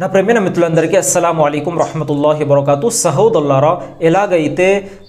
నా ప్రేమైన మిత్రులందరికీ అస్సలం అయికం రహమతుల్లాహి వరకాతు సహోదల్లారా ఎలాగైతే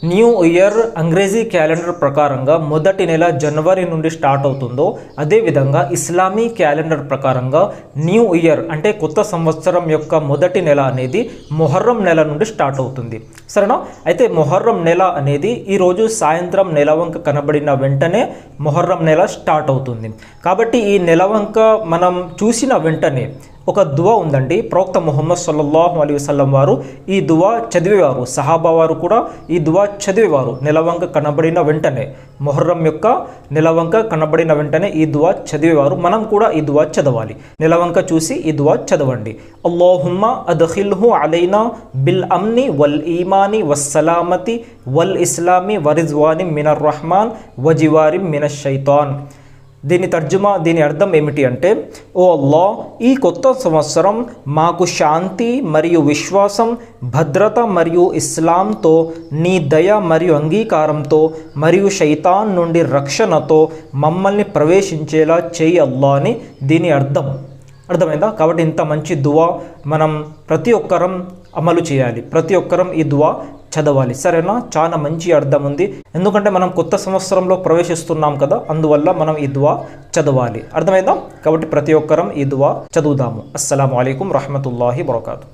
న్యూ ఇయర్ అంగ్రేజీ క్యాలెండర్ ప్రకారంగా మొదటి నెల జనవరి నుండి స్టార్ట్ అవుతుందో అదేవిధంగా ఇస్లామీ క్యాలెండర్ ప్రకారంగా న్యూ ఇయర్ అంటే కొత్త సంవత్సరం యొక్క మొదటి నెల అనేది మొహర్రం నెల నుండి స్టార్ట్ అవుతుంది. సరేనా? అయితే మొహర్రం నెల అనేది ఈరోజు సాయంత్రం నెలవంక కనబడిన వెంటనే మొహర్రం నెల స్టార్ట్ అవుతుంది. కాబట్టి ఈ నెలవంక మనం చూసిన వెంటనే ఒక దువా ఉందండి. ప్రవక్త ముహమ్మద్ సల్లల్లాహు అలీ వసల్లం వారు ఈ దువా చదివేవారు. సహాబా వారు కూడా ఈ దువా చదివేవారు. నిలవంక కనబడిన వెంటనే మొహర్రం యొక్క నిలవంక కనబడిన వెంటనే ఈ దువా చదివేవారు. మనం కూడా ఈ దువా చదవాలి. నిలవంక చూసి ఈ దువా చదవండి. అల్లాహుమ్మ అద్ఖిల్హు అలైనా బిల్ అమ్ని వల్ ఈమాని వస్సలామతి వల్ ఇస్లామి వరిజ్వాని మినర్ రహమాన్ వజివారి మిన షైతాన్. దీని తర్జుమా దీని అర్థం ఏమిటి అంటే ఓ అల్లా ఈ కొత్త సంవత్సరం మాకు శాంతి మరియు విశ్వాసం భద్రత మరియు ఇస్లాంతో నీ దయ మరియు అంగీకారంతో మరియు శైతాన్ నుండి రక్షణతో మమ్మల్ని ప్రవేశించేలా చేయి అల్లా అని దీని అర్థం. అర్థమైందా? కాబట్టి ఇంత మంచి దువా మనం ప్రతి ఒక్కరం అమలు చేయాలి. ప్రతి ఒక్కరం ఈ దువా చదవాలి. సరేనా? చాలా మంచి అర్థం ఉంది. ఎందుకంటే మనం కొత్త సంవత్సరంలో ప్రవేశిస్తున్నాం కదా అందువల్ల మనం ఈ దువా చదవాలి. అర్థమైందా? కాబట్టి ప్రతి ఒక్కరం ఈ దువా చదువుదాము. అస్సలం అయికం రహమతుల్లాహి వరకాతు